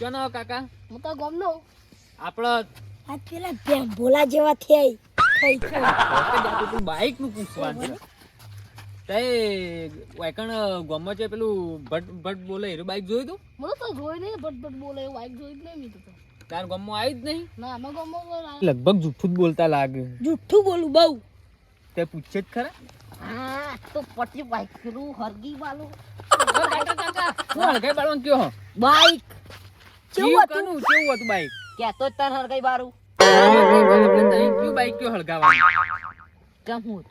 ક્યાં કાકા? હું તો ગમનો. આપણો આ પેલા ભોલા જેવા થઈ થઈ તું બાઈકનું પૂછવાનું છે. તે વાયકણ ગામમાં છે પેલું ભટ ભટ બોલે એનું બાઈક જોયું તું? મને તો જોઈ નહીં ભટ ભટ બોલે બાઈક જોઈ જ નહીં મેં તો તાર ગામમાં આવી જ નહીં? ના અમે ગમો લગભગ જુઠ્ઠું જ બોલતા લાગે. જુઠ્ઠું બોલું બહુ. તે પૂછે જ ખરા? હા તો પછી બાઈક પેલું હરગી વાળું કાકા કાકા શું હળગાઈ બાળવાનું કયો? બાઈક કેવું કેવું હતું? હતું કેવું હતું બાઈક કેતો જ તાર હરગાઈ બારું. આપણે કયું બાઈક કયો હળગાવાનું કેમ હું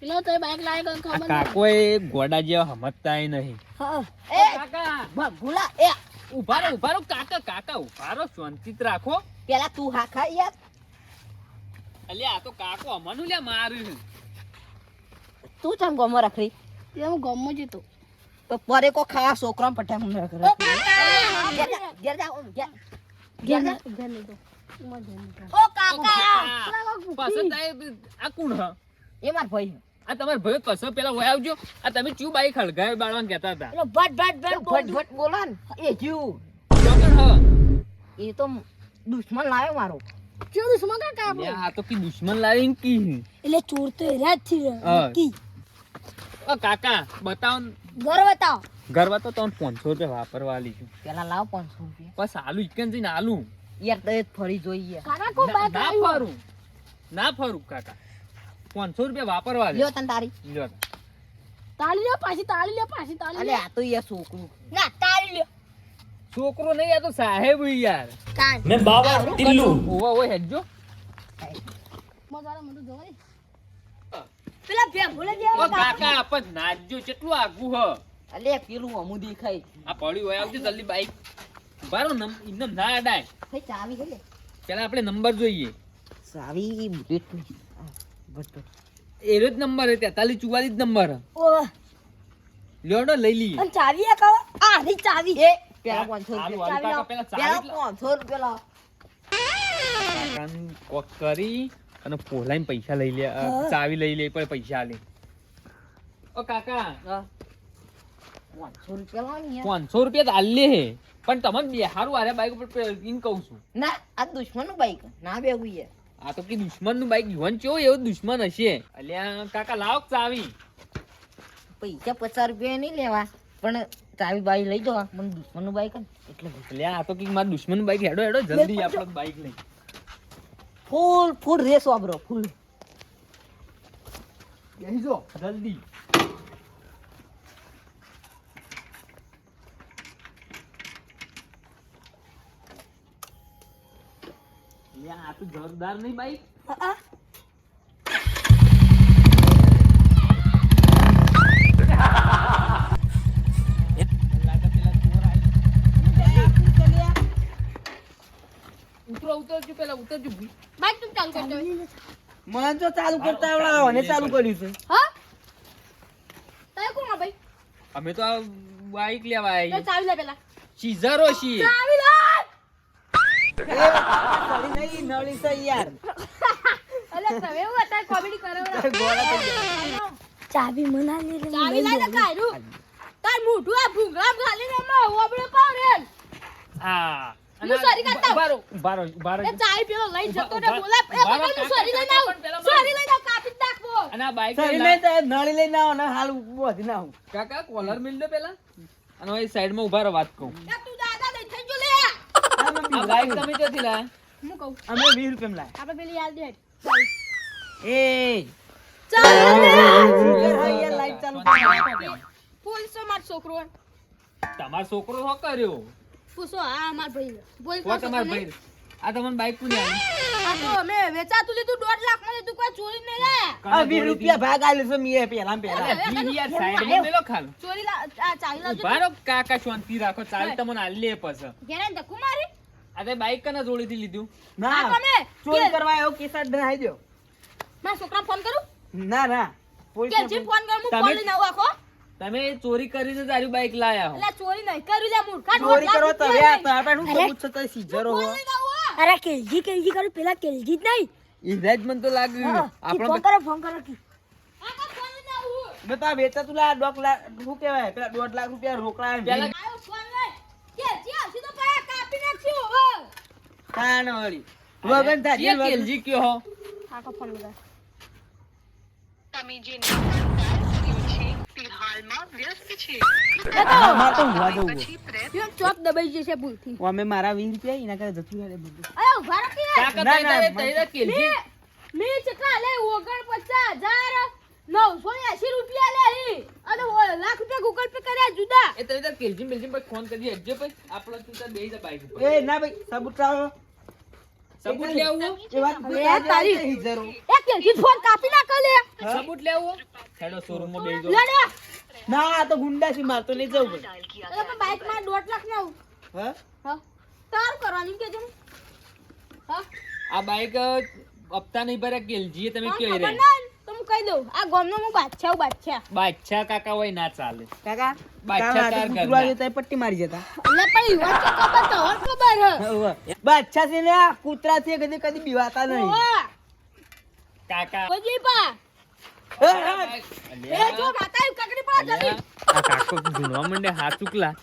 પેલો તો બાઈક લાવી ગયો ખબર કાકો એ ગોડા જેવા સમજતા નહીં. એ કાકા! ભૂલા એ. ઊભા રહો ઊભા રહો. કાકા કાકા ઊભા રહો. શાંતિત રાખો. પેલા તું હા ખા યાર. અલ્યા આ તો કાકો અમનું લે માર્યું તું ચમ ગમો રાખડી? હું ગમો જતો તો પરે કો ખાવા છોકરા પઠા હું ઘેર જાઓ ઘેર ઘેર ઘેર તો ઓ પસંદ આ કોણ હ? એ માર ભાઈ. આ તમાર ભાઈ કસો પેલા હોય આવજો. આ તમે ચૂ બાઈક હળગાવે બાળવાનું કહેતા હતા. એટલે ભટ ભટ ભટ ભટ ભટ બોલો ને. એ જીવ. ચોકન હ. એ તો દુશ્મન લાવ્યો મારો. કે દુશ્મન કાકા આ તો કી દુશ્મન લાવીને કી. એટલે ચોર તો એરા જ થી કી? ઓ કાકા બતાવો ઘર બતાવો. ઘર બતાવો તો પાંચસો રૂપિયા વાપરવા લીધું પેલા લાવ પાંચસો રૂપિયા. બસ આલુ ઇકન જઈને આલુ. યાર તો ફરી જોઈએ. ના ફરું. ના ફરું કાકા. પાંચસો રૂપિયા વાપરવા લ્યો તન તારી. લ્યો. તાળી લ્યો પાછી તાળી લ્યો પાછી તાળી અલે આ તો યાર છોકરું. ના તાળી લ્યો. છોકરો નહીં આ તો સાહેબ યાર. મેં બાબા ટિલ્લુ. ઓવા ઓય હેજો મજારા મને જોવાય પેલા બે ભૂલે જે ઓ કાકા આપણ નાજ્યો કેટલું આગું હ. અલે પેલું અમુ દેખાય. આ પડ્યું હોય આવજો જલ્દી બાઈક. બારો નમ ઇન્દમ ના અડાય ભાઈ ચાવી ગઈ પેલા આપણે નંબર જોઈએ. ચાવી બુલેટ બટ એરો જ નંબર હે તેતાલીસ ચુવાલીસ નંબર ઓ. લ્યોડો લઈ લઈએ. અને ચાવી આ કહો આ ની ચાવી એ પેલા હારું, 500 હારું, રૂપિયા પેલા પેલા ચાવી જ 500 રૂપિયા કોક કરી. અને પોલાઈને પૈસા લઈ લે ચાવી લઈ લે પણ પૈસા લે ઓ કાકા. હા. 500 રૂપિયા લાવ પાંચસો રૂપિયા તો હે. પણ તમને બિહારું આરે બાઈક ઉપર એમ કહું છું. ના આ દુશ્મનનું બાઈક ના બેવું યાર. આ તો કે દુશ્મનનું બાઈક યુવાન ચો એવો દુશ્મન હશે? અલ્યા કાકા લાવ ચાવી. પૈસા પચાસ રૂપિયા નહીં લેવા પણ ચાવી બાઈ લઈ દો મને દુશ્મનનું બાઈક એટલે અલ્યા આ તો કે મારા દુશ્મનનું બાઈક હેડો હેડો જલ્દી આપણો બાઈક લઈ. ફૂલ ફૂલ રેસ વાપરો ફૂલ. બેસી જો જલ્દી આ તો જોરદાર નહીં બાઈક ઉતરો ઉતરજો પેલા ઉતરજો ચાલુ મને તો ચાલુ કરતા આવડા મને ચાલુ કર્યું છે. હા? તય કોણ ભાઈ? અમે તો આ બાઈક લેવા તો ચાવી લે પેલા. ચીઝરો છીએ. ચાવી લે! નળી નહીં નળી છે યાર અલે તમે એવું અત્યારે કોમેડી કરો. ચાવી મના લે ચાવી લે કાયરું. તાર મોઢું આ ભૂંગળા ખાલી ને માં ઓબળે પાવરે. હા. હું સોરી કરતા. બારો બારો બારો એ ચાવી પેલો લઈ જતો ને ઉભા- બોલા એ ઊભા રહો, સોરી લઈને આવું સોરી લઈને આવું કાપી નાખવો અને આ બાઈક સરી નહીં તો નળી લઈને આવો ને હાલ બોધી ના કાકા કોલર મિલ દે પેલા અને હવે સાઈડમાં ઊભા રહો વાત કહું એ તું દાદા લઈ થઈ ગયો લે આ બાઈક તમે લાયા હું કહું અમે વીસ રૂપિયા લાય આપણે પેલી યાદ દે એ સ્પીકર લાઈટ ચાલુ. પોલીસો માર છોકરો તમાર છોકરો શું કર્યો પૂછો આ માર ભાઈ બોલ કો તમાર ભાઈ. આ તમને બાઈક કોની આ તો અમે વેચાતું લીધું દોઢ લાખમાં લીધું કોઈ ચોરી નહીં લે આ વીસ રૂપિયા ભાગ આલ્યો છે મેં પહેલા. ને પહેલા અરે, વી યાર સાઈડમાં મેલો ખાલ. ચોરી આ ચાવી લાવજો ઊભા કાકા શાંતિ રાખો ચાવી તમને આલી લે પછી. ઘેરે ધક્કુ મારી? આ બાઈક કના જોડીથી લીધું. ના તમે? ચોરી કરવા આવ્યો કેસા ડરાઈ દો મારા છોકરા ફોન કરું? ના ના. પોલીસ ફોન કરું હું ફોન લઈને આવું આખો. તમે ચોરી કરીને તારી બાઈક લાયા એટલે ચોરી નહીં કર્યું જા મૂર્ખા ચોરી કરો તો હવે હું કહું તો સીજરો હો અરે કેલજી કેલજી કરું પેલા કેલજી જ નહીં. ઇરાજ મન તો લાગ્યું. આપણો ફોન કરો ફોન કરો કી. બતા વેચા તું લા ડોક લા શું કહેવાય? પેલા દોઢ લાખ રૂપિયા રોકડા પેલા ફોન લે કેલજી આવશે તો પાયા કાપી નાખ્યો હો. કાન વળી. વગન થા કેલજી કયો હો. આખો ફોન બધા તમે જે લગાવ મારે તો ઊંઘવા જવું છે. ચોક દબાઈ જશે ભૂલથી અમે મારા વીસ રૂપિયા એના કરતા જતું રહે બધું અરે ઊભા રહો કે કાકા ના, ના, તારે- તારે કેલજી મેં ચકા લે ઓગણપચાસ હજાર નવસો એસી રૂપિયા લે ઈ. અને ઓ- લાખ રૂપિયા ગૂગલ પે કર્યા જુદા એ તઈ તારે કેલજી બેલજી પર ફોન કરી હટજો પછી આપણે તું તાર બેહી જા બાઈક ઉપર એ ના ભાઈ સબૂત લાવો સબૂત લેવું? એ વાત હવે તારી. એ કેલજી ફોન કાપી ના કલે. સબૂત લેવું? હેડો શોરૂમમાં બેહી લે ના આ તો ગુંડા છે મારતો નહીં જવું ભાઈ પણ બાઈકમાં 1.5 લાખ ના આવું. હા? તાર કરવાની કેજો. હા. આ બાઈક હપ્તા નહીં ભર્યા કેલજી તમે કોણ કયો કહી દઉં. આ ગામનો હું બાદશાહ હું બાદશાહ બાદશાહ કાકા હોય ના ચાલે. કાકા બાદશાહ તાર હાથે ઘરના. કૂતરો આવ્યો તો પટ્ટી મારી જતા. એટલે પણ યુવાન તો ખબર તો ખબર બાદશાહ છે ને આ કૂતરા છે કદી કદી બીવાતા નહીં. કાકા. ઓજી પા હે, હે. એ જો માતા કકડી પડે જલ્દી. કાકો ધૂણવા માંડે હાથ ઉકલા.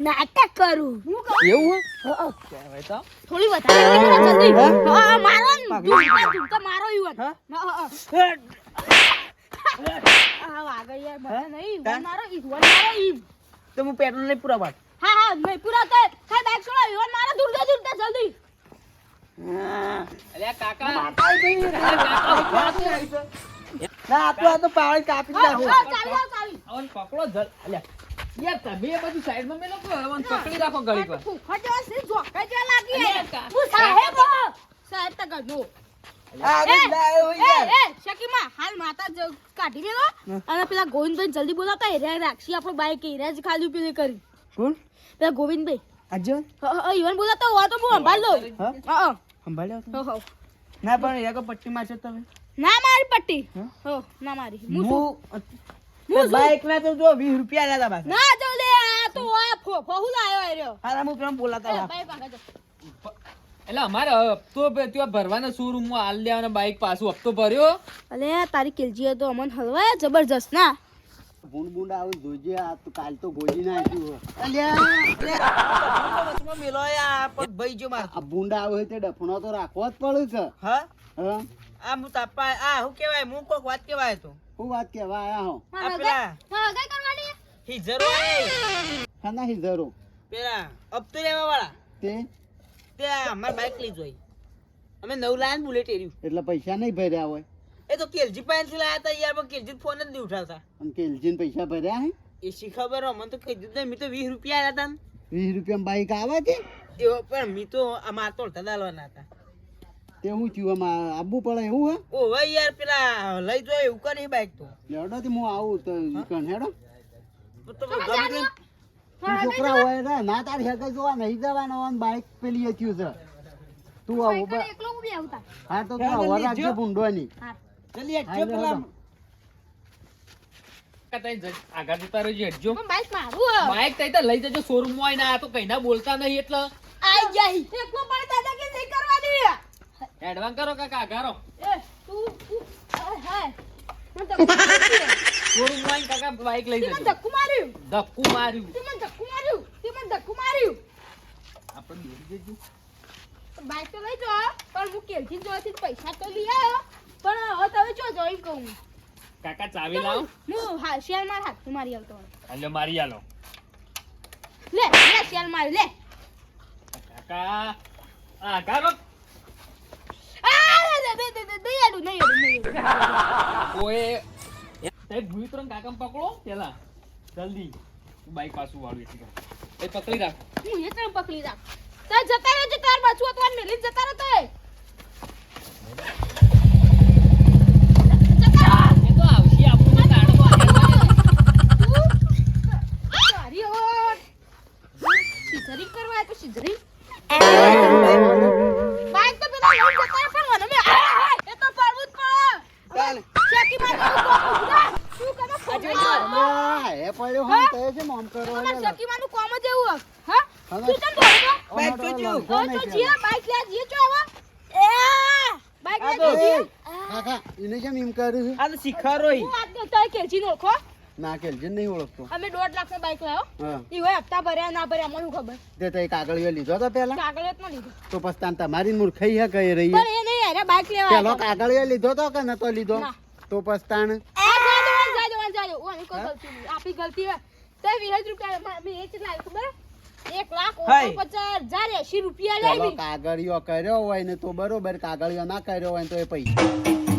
નાટક કરું. હું કરું એવું હા, કહેવાય તો. થોડી વધારે કરી જલ્દી હા? હા, હા, મારો હા? હા, યાર, મને નહીં, ઈ. તો હું પેટ્રોલ નહીં પૂરા પાડ હા હા નહીં પૂરા બાઈક છોડો યુવાન મારો દૂર દે દૂર દે જલ્દી અલ્યા કાકા તો આ તો કાપી નાખું. આવ. પકડો જલ. અલ્યા. યાર તમે બધું સાઈડમાં મેલો કે અવન પકડી રાખો ફૂફા છે, લાગી અલ્યા, હે. સાહેબ સાહેબ તો ઘરનો. આ એ, તો લાયો હોય એ, યાર. એ, શકીમા, હાલ માતા જ કાઢી મેલો અને પેલા ગોવિંદભાઈ જલ્દી બોલાવતા રાખશી આપણું બાઈક હેર્યા જ ખાલી પેલી કરી. કોણ? ગોવિંદભાઈ. આજો? હ, હ, ઈવન બોલાવતા હોય તો હું સંભાળ લઉં હા? હા, હા. સંભાળ્યો તો? હો, હો. ના પણ પટ્ટી મારશો તમે? ના મારી પટ્ટી. ના મારી. હું? બાઈક ના તો જો વીસ રૂપિયા લેતા પાછા. ના જો લે આ તો આ ફો ફોહુ લાયો આર્યો હારા હું પેલા બોલાતા બાઈક એટલે અમારે હપ્તો ત્યાં ભરવાના શોરૂમમાં હાલ દેવાના બાઈક પાછું હપ્તો ભર્યો. અલે તારી કેલજી તો અમન હલવાય જબરજસ્ત ના? ભૂંડ આવું જોજે આ તો કાલ તો ગોજી નાખ્યું હે. અલ્યા, મેલો આ પણ ભાઈ જો મારતો. આ ભૂંડ આવે તે ડફણો તો રાખવો જ પડે છે. હા? હા? આ હું તાપા આ શું કહેવાય હું કોક વાત કેવાય તો. હું વાત કેવા આયા હો હિજરો એ, ખાના હિજરો પેલા હપ્તો લેવા વાળા. તે? તે અમાર બાઈક લઈ જોઈ. અમે નવ લાયન ને બુલેટ એર્યું. એટલે પૈસા નહીં ભર્યા હોય? એ તો કેલજી પાસેથી લાયા હતા યાર પણ કેલજી ફોન જ નહીં ઉઠાવતા. અને કેલજી પૈસા ભર્યા હે? એસી ખબર હો, મને તો કહી દીધું મેં તો વીસ રૂપિયા આવ્યા હતા વીસ રૂપિયા બાઈક આવે છે એવો પણ મી તો આ માર તો દાલવાના હતા. તે હું થયું? આમાં આબુ પડે એવું હે? ઓ ભાઈ યાર પેલા લઈ જો એવું કરી બાઈક તો. લેવડો હું આવું તો કણ હેડો. તો ગમે છોકરા હોય ને ના તાર હેડે જોવા નહીં જવાનો અને બાઈક પેલી થયું છે. તું આવું બ- એકલો હું આવતા. હા તો તું આવો. રાખજે ભૂંડવાની. જલ્દી હા, પેલા હેડો. કાકા તઈ જ- આગળ જતા રહેજો હટજો બાઈક મારું બાઈક તઈ તો લઈ જજો શોરૂમ હોય ને આ તો કઈ ના બોલતા નહીં એટલે. આઈ જાય. એકલો પણ દાદા કે નહીં કરવાની? એડવાન્સ કરો કાકા ઘારો. એ તું તું હાય હાય. મને ધક્કુ માર્યું શોરૂમ કાકા બાઈક લઈ જજો. ધક્કુ માર્યું. ધક્કુ માર્યું. તે મને ધક્કુ માર્યું. તે મને ધક્કુ માર્યું. આપણે બેસી જજો બાઈક તો લઈ જાઓ પણ હું કેલથી જોવાથી પૈસા તો લઈ આવ્યો પણ હવે તમે જો જોઈન કહું. કાકા ચાવી લાવ. હું હા શેર માર હાથ મારી આવતો એટલે મારી આલો. લે લે શેર મારી લે. કાકા આ દે યાડું નહીં યાડું નહીં ઓએ તઈ ભૂતરંગ કાકમ પકડો પેલા જલ્દી. બાઈક પાછું વાળું એટલે એ પકડી રાખ. હું એ તને પકડી રાખ. તાર જતા રહેજો તાર પાછું તો મેલી જતા રહો જતા રહો. એ તો કરવા આયા તો બાઈક તો પેલા જતા ડોકી મારી શું કરો હે? પડ્યો હો તે છે મોમ કરો હે ડોકી મારું કોમ જ એવું હા? તું તમ બોલતો બાઈક તો જો તો જીએ બાઈક લે જીએ જો હવે? એ! બાઈક લે જીએ કાકા ઇને કેમ એમ કર્યું આ તો શીખારોઈ હું આજ તો કેલજી નોખો ના કેલજી નહીં ઓળખતો. અમે 1.5 લાખ નો બાઈક લાવ્યો ઈ હોય હપ્તા ભર્યા ના ભર્યા મને ખબર? તે તો એક કાગળિયો લીધો તો પેલા. કાગળિયો તો લીધો. તો પસ્તાન તમારી મૂર્ખાઈ હે કહી રહી પણ એ નહીં અરે બાઈક લેવા પેલો કાગળિયો લીધો તો કે નતો લીધો? ના. તો પસ્તાણ આપી ગલતી હોય. તો એ જ લાવ્યું ખબર? એક લાખ પચાસ હજાર એસી રૂપિયા લાવી કાગળિયો કર્યો હોય ને તો બરોબર કાગળિયો ના કર્યો હોય તો એ પૈસા.